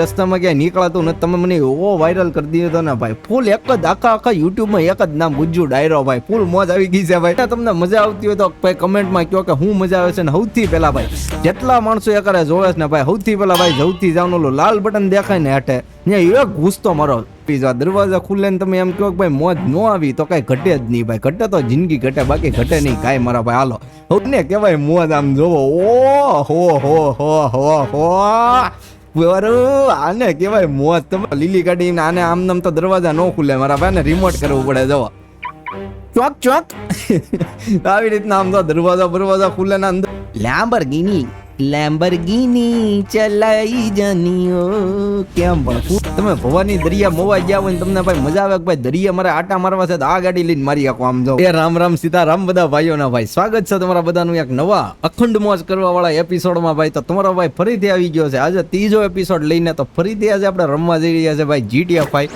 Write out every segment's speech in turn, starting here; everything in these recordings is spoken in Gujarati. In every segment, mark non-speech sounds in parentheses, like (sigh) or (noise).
રસ્તામાં ક્યાંય નીકળાતું નથી. તમે મને એવો વાયરલ કરી દીધો ને ભાઈ. ફૂલ એક જ આખા આખા યુટ્યુબમાં એક જ નામ ગુજ્જુ ડાયરો ભાઈ. ફૂલ મોજ આવી ગઈ છે ભાઈ. તમને મજા આવતી હોય તો ભાઈ કમેન્ટમાં કહો કે હું મજા આવે છે ને સૌથી પહેલા ભાઈ. જેટલા માણસો એકરે જોવે છે ને ભાઈ, સૌથી પહેલા ભાઈ સૌથી જવાનું ઓલું લાલ બટન દેખાય ને હેઠે. ત્યાં એક ગુસ્તો મારો. પીઝા દરવાજા ખુલે ને તમે એમ કહો કે ભાઈ મોજ ન આવી તો કાંઈ ઘટે જ નહીં ભાઈ. ઘટે તો જિંદગી ઘટે, બાકી ઘટે નહીં કાંઈ મારા ભાઈ. હાલો. હવે ને કહેવાય મોજ આમ જોવો. ઓ હો હો હો હો હો. આને કેવાય મોજ તમે લીલી ગાડી આને આમ નામ તો દરવાજા ન ખુલે. મારા ભાઈને રિમોટ કરવું પડે જવા ચોક ચોક. (laughs) આવી રીતના આમ તો દરવાજા દરવાજા ખુલે ને અંદર. લેમ્બરગીની લેમ્બરગીની ચલાઈ જનીઓ. કેમ પણ તમે ભવાની દરિયા મોવા ગયા હોય તમને ભાઈ મજા આવે ભાઈ દરિયા મારે આટા મારવા છે આ ગાડી લઈને મારી આખો આમ જાઓ એ રામ રામ સીતારામ બધા ભાઈઓના ભાઈ. સ્વાગત છે તમારા બધાનું એક નવા અખંડ મોજ કરવા વાળા એપિસોડમાં ભાઈ. તો તમારો ભાઈ ફરીથી આવી ગયો છે. આજે ત્રીજો એપિસોડ લઈને તો ફરીથી આજે આપણે રમવા જઈ રહ્યા છે ભાઈ. જીટીએફ ભાઈ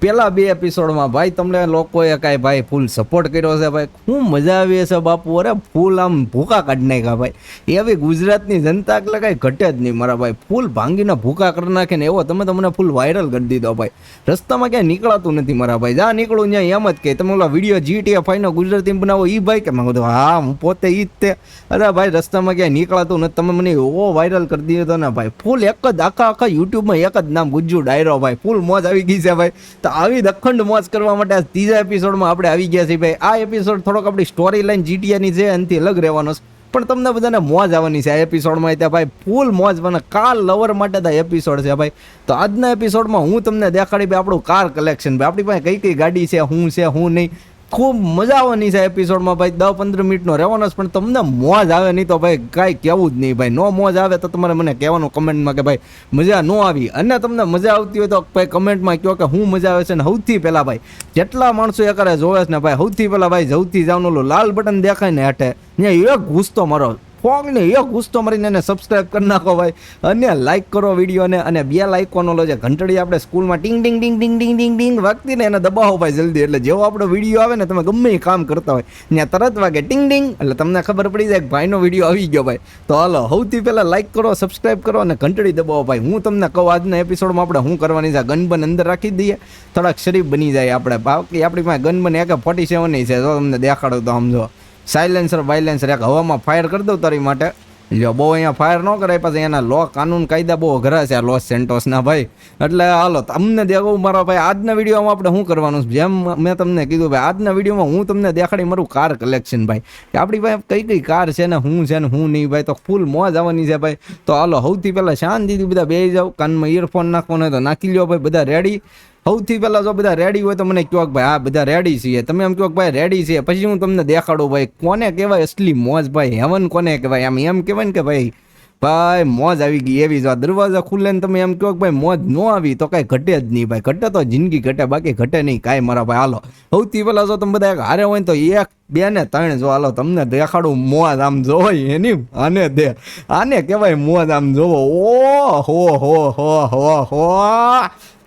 પેલા બે એપિસોડમાં ભાઈ તમને લોકોએ કાંઈ ભાઈ ફૂલ સપોર્ટ કર્યો છે ભાઈ. શું મજા આવી છે બાપુ, અરે ફૂલ આમ ભૂકા કાઢી નાખ્યા ભાઈ. એવી ગુજરાતની જનતા એટલે કાંઈ ઘટે જ નહીં મારા ભાઈ. ફૂલ ભાંગીને ભૂકા કરી નાખે ને એવો તમે તમને ફૂલ વાયરલ કરી દીધો ભાઈ. રસ્તામાં ક્યાંય નીકળાતું નથી મારા ભાઈ. જ્યાં નીકળું ત્યાં એમ જ કહે તમે ઓલા વીડિયો જીટીએ ફાઈનો ગુજરાતી બનાવો. એ ભાઈ કે, મેં કીધું, હા, હું પોતે ઈ જ તે. અરે ભાઈ, રસ્તામાં ક્યાંય નીકળાતું નથી. તમે મને એવો વાયરલ કરી દીધો ને ભાઈ. ફૂલ એક જ આખા આખા યુટ્યુબમાં એક જ નામ ગુજ્જુ ડાયરો ભાઈ. ફૂલ મોજ આવી ગઈ છે ભાઈ. તો આવી દખંડ મોજ કરવા માટે આ ત્રીજા એપિસોડમાં આપણે આવી ગયા છીએ. ભાઈ, આ એપિસોડ થોડોક આપણી સ્ટોરી લાઈન જીટીએની છે એનાથી અલગ રહેવાનો છે. પણ તમને બધાને મોજ આવવાની છે આ એપિસોડમાં ત્યાં ભાઈ ફૂલ મોજ મને કાર લવર માટે તો એપિસોડ છે, ભાઈ. તો આજના એપિસોડમાં હું તમને દેખાડી ભાઈ આપણું કાર કલેક્શન ભાઈ, આપણી પાસે કઈ કઈ ગાડી છે હું છે હું નહીં. ખૂબ મજા આવવાની છે એપિસોડમાં ભાઈ, દસ પંદર મિનિટનો રહેવાનો છે, પણ તમને મોજ આવે નહીં તો ભાઈ, કાંઈ કહેવું જ નહીં ભાઈ. નો મોજ આવે તો તમારે મને કહેવાનું કમેન્ટમાં કે ભાઈ, મજા ન આવી. અને તમને મજા આવતી હોય તો ભાઈ કમેન્ટમાં કહો કે હું મજા આવે છે ને સૌથી પહેલાં ભાઈ, જેટલા માણસો એકરે જોવે છે ને ભાઈ, સૌથી પહેલાં ભાઈ, સૌથી જવાનું લાલ બટન દેખાય ને હેઠે, ત્યાં એક ગુસ્સો મારો ફોગને એક ગુસ્તો મરીને એને સબસ્ક્રાઈબ કરી નાખો ભાઈ. અને લાઇક કરો વિડીયોને અને બે લાઇકોનો લો જે ઘંટડી આપણે સ્કૂલમાં ટીંગ, ટિંગ ટિંગ ટિંગ ટિંગ, ટીંગ, ટિંગ વાગતી ને એને દબાવો ભાઈ જલ્દી. એટલે જેવો આપણો વીડિયો આવે ને તમે ગમે એ કામ કરતા હોય. ત્યાં તરત વાગે ટીંગ, ટિંગ. એટલે તમને ખબર પડી જાય કે ભાઈનો વીડિયો આવી ગયો ભાઈ. તો હાલો, સૌથી પહેલાં લાઇક કરો સબસ્ક્રાઇબ કરો અને ઘંટડી દબાવો ભાઈ. હું તમને કહું, આજના એપિસોડમાં આપણે શું કરવાની છે? ગન બન અંદર રાખી દઈએ. થોડાક શરીફ બની જાય આપણે. બાકી આપણી પાસે ગન બન એક ફોર્ટી સેવન છે જો તમને દેખાડો તો સમજો. સાયલેન્સર બાયલેન્સર એક હવામાં ફાયર કરી દઉં તારી માટે. જો બહુ અહીંયા ફાયર ન કરાય, પછી એના લો કાનૂન, કાયદા બહુ અઘરા છે આ લોસ સેન્ટોસના ભાઈ. એટલે હાલો, તમને દેવું મારા ભાઈ, આજના વિડીયોમાં આપણે શું કરવાનું? છે જેમ મેં તમને કીધું ભાઈ, આજના વિડીયોમાં હું તમને દેખાડી મારું કાર કલેક્શન ભાઈ. કે આપણી પાસે કઈ કઈ કાર છે ને, હું છે ને, હું નહીં ભાઈ, તો ફૂલ મોજ આવવાની છે ભાઈ. તો હાલો, સૌથી પહેલાં શાંતિથી બધા બે જાઓ, કાનમાં ઇયરફોન નાખવાનો તો નાખી લ્યો ભાઈ, બધા રેડી સૌથી પહેલા જો બધા રેડી હોય તો મને કહો કે ભાઈ આ બધા રેડી છીએ. તમે એમ કહો કે ભાઈ રેડી છીએ. પછી હું તમને દેખાડું, ભાઈ, કોને કહેવાય અસલી મોજ, ભાઈ? હેવન કોને કહેવાય? આમ, એમ કહેવાય ને કે ભાઈ ભાઈ, મોજ આવી ગઈ એવી. જો દરવાજા ખુલ્લે ને તમે એમ કહો કે ભાઈ, મોજ ન આવી તો કાંઈ ઘટે જ નહીં, ભાઈ. ઘટે તો જિંદગી ઘટે, બાકી ઘટે નહીં, કાંઈ મારા ભાઈ. હાલો. સૌથી પહેલાં જો તમે બધા એક હારે હોય તો એક, બે ને ત્રણ જો, હાલો, તમને દેખાડું મોજ આમ જોવાય એની, આને દે. આને કહેવાય મોજ આમ જોવો. ઓ હો હો હો હો હો.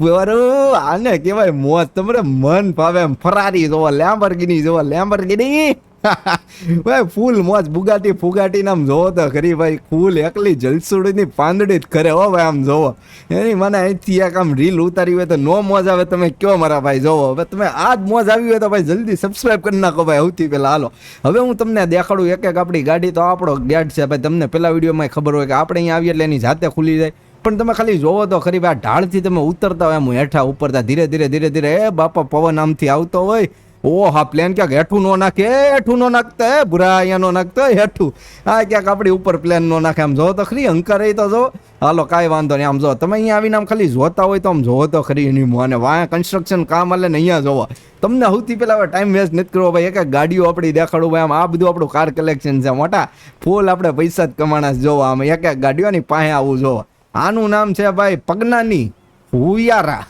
આને કહેવાય મોજ તમારે મન ભાવે એમ ફરારી જોવો લેમ્બરગીની જોવો લેમ્બરગીની (laughs) ભાઈ, ફૂલ મોજ, બુગાટી ફુગાટી આમ જોવો તો ખરી ભાઈ, ફૂલ એકલી જલસુડીની પાંદડી જ કરે હો ભાઈ, આમ જોવો. એની મને અહીંથી એક આમ રીલ ઉતારી હોય તો નો મોજ આવે, તમે કયો મારા ભાઈ, જોવો. હવે તમે આ જ મોજ આવી હોય તો ભાઈ, જલ્દી સબસ્ક્રાઈબ કરી નાખો ભાઈ, સૌથી પહેલાં હાલો. હવે હું તમને દેખાડું એક એક આપણી ગાડી તો આપણો ગેટ છે. ભાઈ, તમને પહેલાં વિડીયોમાં ખબર હોય કે આપણે અહીંયા આવીએ એટલે એની જાતે ખુલી જાય. પણ તમે ખાલી જોવો તો ખરી આ ઢાળથી તમે ઉતરતા હોય એમ હેઠા ઉપરતા ધીરે ધીરે ધીરે ધીરે, એ બાપા, પવન આમથી આવતો હોય. ઓ હા પ્લેન ક્યાંક હેઠું નો નાખે હેઠું નો નાખતા હે ભૂરા અહીંયા નો નાખતો હેઠું. હા ક્યાંક આપણી ઉપર પ્લેન નો નાખે, આમ જોવો તો ખરી અંકાર રહી તો જો. હાલો, કાંઈ વાંધો નહીં, આમ જો, તમે અહીંયા આવીને આમ ખાલી જોતા હોય તો આમ જોવો તો ખરી, એની અને વાયા કન્સ્ટ્રક્શન કામ હાલે અહીંયા જોવો. તમને સૌથી પહેલાં હવે ટાઈમ વેસ્ટ નથી કરવો ભાઈ એક ગાડીઓ આપણી દેખાડું ભાઈ, આમ આ બધું આપણું કાર કલેક્શન છે, મોટા. ફૂલ આપણે પૈસા જ કમાણા જોવા, આમ એક એક ગાડીઓની પાસે આવું જોવા. આનું નામ છે ભાઈ પગનાની હુયારા.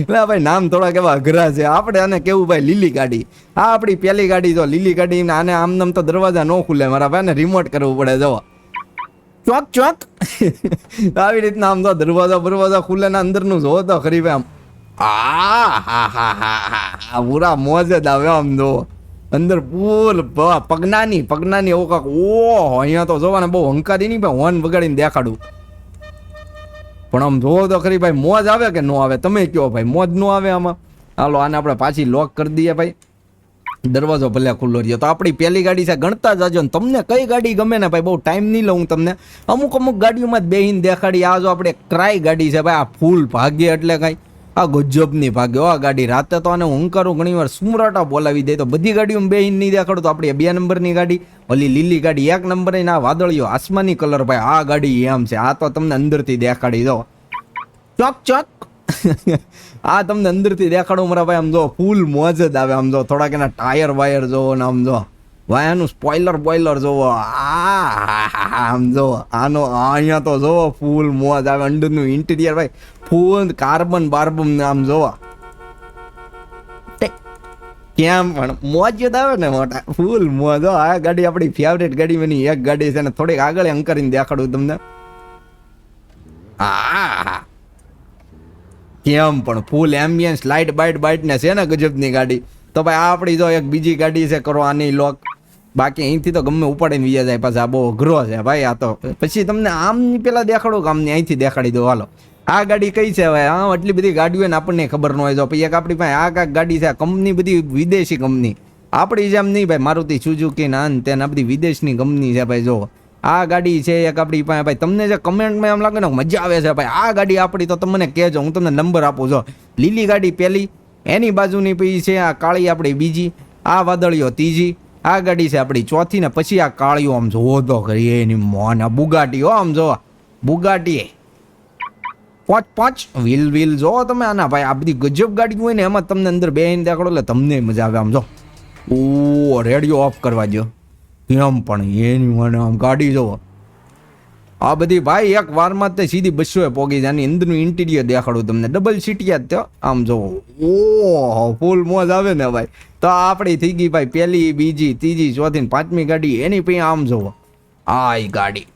એટલે ભાઈ નામ થોડાક એવા અઘરા છે. આપણે આને કેવું ભાઈ લીલી ગાડી? આ આપણી પહેલી ગાડી જો લીલી ગાડી આને આમ નામ તો દરવાજા ન ખુલે. મારા ભાઈને રિમોટ કરવું પડે જો ચોક ચોક. આવી રીતના આમ તો દરવાજા બરવાજા ખુલે ને અંદરનું જો તો ખરી ભાઈ આમ. આ, હા હા હા હા. પૂરા મોજ જ આવે આમ જો અંદર પૂલ પગનાની પગનાની એવું કાંક, ઓહો, અહીંયા તો જોવાને બહુ હંકારી નહીં ભાઈ હોર્ન વગાડીને દેખાડું. પણ આમ જોવો તો ખરી ભાઈ, મોજ આવે કે નો આવે? તમે કયો ભાઈ, મોજ નો આવે આમાં? હાલો, આને આપણે પાછી લોક કરી દઈએ ભાઈ. દરવાજો ભલે ખુલ્લો રહ્યો. તો આપણી પહેલી ગાડી છે, ગણતા જાજો ને તમને કઈ ગાડી ગમે ને ભાઈ? બહુ ટાઈમ નહીં લઉં તમને. અમુક અમુક ગાડીઓમાં જ બેહીને દેખાડી આ જો આપણે ક્રાય ગાડી છે ભાઈ, આ ફૂલ ભાગ્ય એટલે કાંઈ. આ ગજબની ભાગે. આ ગાડી રાતે તો આને હું કરું ઘણી વાર સુમરાટા બોલાવી દે તો બધી ગાડીઓમાં ઇન નહીં દેખાડું. તો આપણી બે નંબરની ગાડી, ઓલી લીલી ગાડી એક નંબર આ વાદળીઓ આસમાની કલર ભાઈ. આ ગાડી એમ છે. આ તો તમને અંદરથી દેખાડી દો. ચોક ચોક. (laughs) આ તમને અંદરથી દેખાડો મારા ભાઈ. આમ જો ફૂલ મોજ જ આવે. આમ જો થોડાક એના ટાયર વાયર જોવો ને આમ જો. ભાઈ આનું સ્પોઇલર બોઇલર જોવો. આ આમ જોવો. આનો અહીંયા તો જોવો ફૂલ મોજ આવે. અંદરનું ઇન્ટિરિયર ભાઈ ફૂલ કાર્બન બાર્બન ને આમ જોવો. કેમ પણ મોજ જ આવે ને મોટા. ફૂલ મોજ. આ ગાડી આપણી ફેવરેટ ગાડી મેની એક ગાડી છે ને થોડીક આગળ એમ કરીને દેખાડું તમને. આ કેમ પણ full ambience light bite bite ને છે ને ગજબની ગાડી. તો ભાઈ આ આપણી જો એક બીજી ગાડી છે કરો આની લોક. બાકી અહીંથી તો ગમે ઉપાડીને બીજા જાય, પાછા બહુ અઘરો છે ભાઈ, આ તો. પછી તમને આમની પેલા દેખાડો કે આમની અહીંથી દેખાડી દો, હાલો. આ ગાડી કઈ છે ભાઈ હા, આટલી બધી ગાડીઓ ને આપણને ખબર ન હોય જો પછી એક આપણી પાસે આ કાંક ગાડી છે, આ કંપની બધી વિદેશી કંપની. આપણી જેમ નહીં ભાઈ, મારુતિ સુઝુકી ના આ બધી વિદેશની કંપની છે ભાઈ જો આ ગાડી છે એક આપણી પાસે, ભાઈ, તમને જે કમેન્ટમાં એમ લાગે ને મજા આવે છે ભાઈ, આ ગાડી આપણી તો તમને કહેજો, હું તમને નંબર આપું છો લીલી ગાડી પહેલી એની બાજુની પછી છે આ કાળી આપણી બીજી, આ વાદળીઓ ત્રીજી આ ગાડી છે આપણી ચોથી ને પછી આ કાળીઓ આમ જોવો તો ખરી, એની મોન આ બુગાટી, હો, આમ જો બુગાટી. પાંચ પાંચ, વ્હીલ વ્હીલ, જો તમે આના ભાઈ, આ બધી ગજબ ગાડી હોય ને, એમાં તમને અંદર બેહીને દેખાડો, એટલે તમને મજા આવે, આમ જો. ઓ, રેડિયો ઓફ કરવા દો કેમ પણ, એની મને આમ ગાડી જોવો. આ બધી ભાઈ એક વારમાં તે સીધી બસો એ પોગી જાય આની અંદરનું ઇન્ટિરિયર દેખાડું તમને. ડબલ સીટિયા જ આમ જોવો ઓ ફૂલ મોજ આવે ને ભાઈ. તો આપણી થઈ ગઈ ભાઈ પહેલી, બીજી, ત્રીજી, ચોથી પાંચમી ગાડી. એની પછી આમ જોવો આ ગાડી.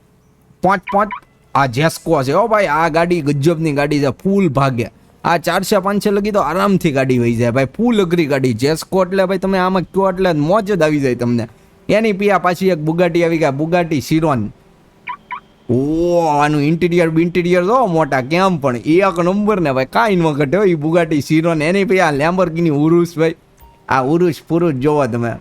પાંચ પાંચ. આ જેસ્કો છે હો ભાઈ. આ ગાડી ગજબની ગાડી છે. ફૂલ ભાગ્યા આ ચારસો પાંચસો લગી તો આરામથી ગાડી વહી જાય ભાઈ. ફૂલ અઘરી ગાડી. જેસ્કો એટલે ભાઈ તમે આમાં કયો એટલે મોજ જ આવી જાય તમને. એની પિયા પાછી એક બુગાટી આવી ગયા બુગાટી સિરોન ઓ, આનું ઇન્ટિરિયર બિન્ટિરિયર જો મોટા કેમ પણ? એક નંબર ને ભાઈ, કાંઈ ન ઘટે એ બુગાટી સિરોન એની પછી આ લેમ્બરગીની ઉરુસ ભાઈ. આ ઉરુસ પુરુષ જોવો તમે.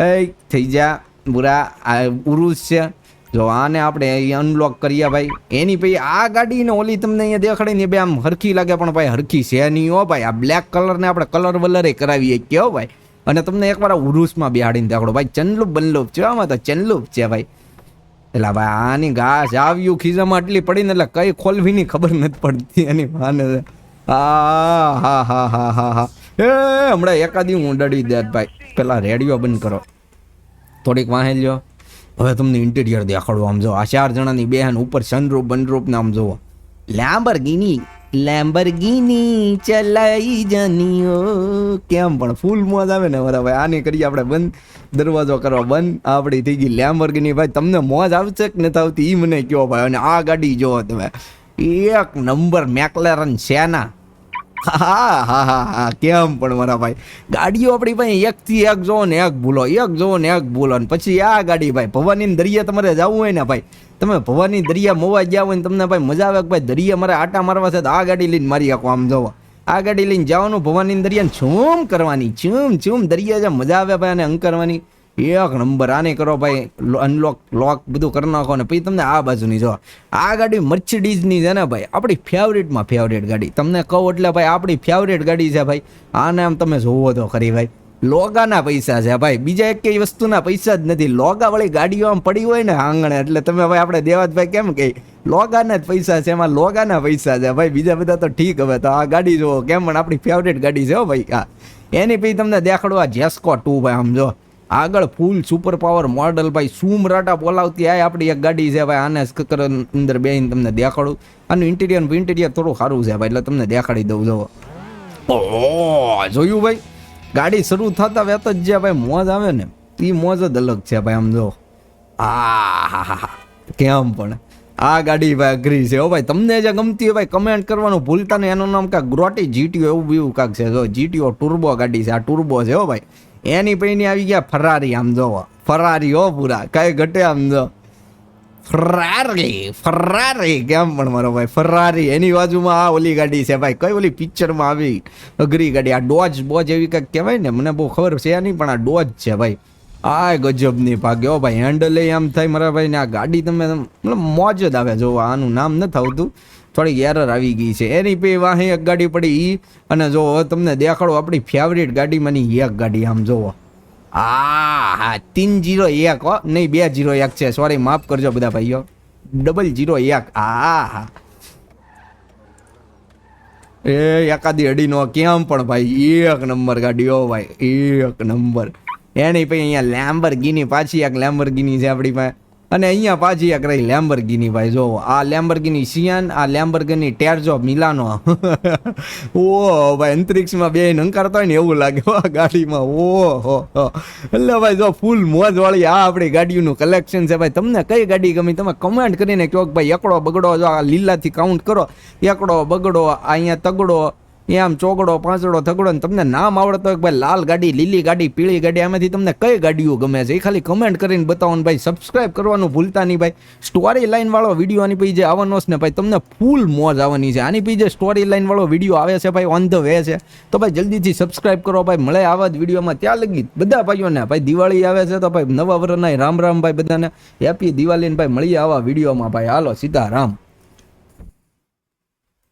એ થઈ જા, બુરા, આ ઉરુસ છે. જો આને આપણે અનલોક કરીએ ભાઈ. એની પછી આ ગાડી ને ઓલી તમને અહીંયા દેખાડે ને ભાઈ આમ હરખી લાગે પણ ભાઈ હરખી છે નહીં હો ભાઈ. આ બ્લેક કલરને આપણે કલર વલરે કરાવીએ કે હો ભાઈ. અને તમને એકવાર ઉરુસમાં બેહાડીને દેખાડો. ભાઈ, ચંદલુપ બનલુપ છે આમાં તો ચંદલુપ છે ભાઈ. એટલે ભાઈ આની ઘાસ આવ્યું, ખીજામાં આટલી પડીને એટલે કઈ ખોલવીની ખબર નથી પડતી એની માને. હા હા હા હા હા હા. એ, હમણાં એકાદી હું ડડી દે ભાઈ. પેલા રેડિયો બંધ કરો. થોડીક વાહે લ્યો. હવે તમને ઇન્ટિરિયર દેખાડો આમ જો. આ ચાર જણાની બેહન ઉપર સનરૂપ બનરૂપ ને આમ જોવો લેમ્બરગીની લેમ્બરગીની ચલાઈ જનીઓ. કેમ પણ ફૂલ મોજ આવે ને મારા ભાઈ. આની કરીએ આપણે બંધ. દરવાજો કરવા બંધ. આપણી થઈ ગઈ લેમ્બરગીની ભાઈ, તમને મોજ આવશે કે નથી આવતી? એ મને કયો ભાઈ. અને આ ગાડી જોવો તમે. એક નંબર મેકલેરન સેના હા હા હા હા, કેમ પણ મારા ભાઈ? ગાડીઓ આપણી પાસે એકથી એક જોવો ને એક ભૂલો, એક જોવો ને એક ભૂલો ને પછી આ ગાડી ભાઈ ભવાની દરિયા તમારે જવું હોય ને ભાઈ, તમે ભવાની દરિયા મોવા ગયા હોય ને તમને ભાઈ મજા આવે ભાઈ, દરિયા મારે આટા મારવા છે તો આ ગાડી લઈને મારી આખો આમ જોવો આ ગાડી લઈને જવાનું ભવાની દરિયાને છૂમ કરવાની છૂમ છૂમ દરિયા જે મજા આવે ભાઈ અને અંક કરવાની એક નંબર, આને કરો ભાઈ અનલોક લોક બધું કરી નાખો ને પછી તમને આ બાજુની જો, આ ગાડી મર્સિડીઝની છે ને ભાઈ, આપણી ફેવરેટમાં ફેવરેટ ગાડી. તમને કહું એટલે ભાઈ, આપણી ફેવરેટ ગાડી છે ભાઈ. આને આમ તમે જોવો તો ખરી ભાઈ. લોગાના પૈસા છે ભાઈ. બીજા એક કઈ વસ્તુના પૈસા જ નથી. લોગાવાળી ગાડીઓ આમ પડી હોય ને આંગણે, એટલે તમે ભાઈ આપણે દેવાજભાઈ કેમ કહી? લોગાના જ પૈસા છે, એમાં લોગાના પૈસા છે ભાઈ. બીજા બધા તો ઠીક હવે, તો આ ગાડી જુઓ. કેમ પણ આપણી ફેવરેટ ગાડી છે હો ભાઈ હા એની પછી તમને દેખાડવા જેસ્કો ટુ ભાઈ, આમ જો. આગળ ફૂલ સુપર પાવર મોડલ ભાઈ. સુમ રાટા બોલાવતી આ આપણી એક ગાડી છે ભાઈ. આને સ્કર અંદર બેહીને તમને દેખાડું. આનું ઇન્ટિરિયર ઇન્ટિરિયર થોડું સારું છે ભાઈ. એટલે તમને દેખાડી દઉં જો ઓ જોયું ભાઈ? ગાડી શરૂ થતા વેત જ જે ભાઈ મોજ આવે ને એ મોજ જ અલગ છે ભાઈ, આમ જો આ કેમ પણ? આ ગાડી ભાઈ અઘરી છે. હો ભાઈ, તમને જે ગમતી હોય ભાઈ કમેન્ટ કરવાનું ભૂલતા નહીં. એનું નામ કાંઈક ગ્રોટી જીટીઓ એવું બીવું કાંક છે. જો જીટીઓ ટુર્બો ગાડી છે. આ ટુર્બો છે, હો ભાઈ. એની પૈની આવી ગયા ફરારી, આમ જો ફરારી હો પૂરા. કઈ ઘટે આમ જો. ફરારી ફરારી, કેમ પણ મારો ભાઈ, ફરારી. એની બાજુમાં આ ઓલી ગાડી છે ભાઈ. કઈ ઓલી પિક્ચરમાં આવી? અઘરી ગાડી. આ ડોજ, બોજ એવી કંઈક કહેવાય ને, મને બહુ ખબર છે નહીં, પણ આ ડોજ છે ભાઈ. આ ગજબની ભાગ્યો ભાઈ હેન્ડલ આમ થાય મારા ભાઈ ને આ ગાડી તમે મતલબ મોજ જ આવે જોવા. આનું નામ નથી આવતું. થોડીક એરર આવી ગઈ છે. એની પે વાહે એક ગાડી પડી ઈ અને જો તમને દેખાડો આપણી ફેવરિટ ગાડીમાંની એક ગાડી, આમ જોવો આ હા તીન જીરો એક, હો. નહીં, બે જીરો એક છે. સોરી માફ કરજો બધા ભાઈઓ. ડબલ જીરો એક. આ હા એ, એકાદી અડીનો કેમ પણ ભાઈ? એક નંબર ગાડી ઓ ભાઈ. એક નંબર. એની પછી અહીંયા લેમ્બરગીની પાછી એક લેમ્બરગીની છે આપણી પાસે. અને અહીંયા પાછી એક રહી લેમ્બરગીની ભાઈ, જો, આ લેમ્બરગીની સિયાન આ લેમ્બરગીની ટેરજો મિલાનો ઓ, ભાઈ, અંતરિક્ષમાં બે નંકારતા હોય ને એવું લાગે આ ગાડીમાં. ઓ એટલે ભાઈ, જો ફૂલ મોજ વાળી આ આપણી ગાડીઓનું કલેક્શન છે ભાઈ. તમને કઈ ગાડી ગમી, તમે કમેન્ટ કરીને કહો કે ભાઈ, એકડો બગડો જો આ લીલાથી કાઉન્ટ કરો. એકડો બગડો અહીંયા તગડો એ આમ ચોગડો પાંચડો થગડો ને તમને નામ આવડતો હોય કે ભાઈ લાલ ગાડી, લીલી ગાડી, પીળી ગાડી, આમાંથી તમને કઈ ગાડીઓ ગમે છે? એ ખાલી કમેન્ટ કરીને બતાવો ને ભાઈ સબસ્ક્રાઇબ કરવાનું ભૂલતા નહીં ભાઈ. સ્ટોરી લાઇન વાળો વીડિયો આની પછી જે આવવાનો છે ને ભાઈ, તમને ફૂલ મોજ આવવાની છે. આની પછી જે સ્ટોરી લાઈન વાળો વીડિયો આવે છે ભાઈ ઓન ધ વે છે. તો ભાઈ જલ્દીથી સબસ્ક્રાઇબ કરો ભાઈ, મળે આવા જ વિડીયોમાં ત્યાં લગી બધા ભાઈઓને ભાઈ, દિવાળી આવે છે તો ભાઈ, નવા વર્ષના રામ રામ ભાઈ બધાને. હેપી દિવાળીને ભાઈ, મળીએ આવા વિડીયોમાં ભાઈ. હાલો સીધા રામ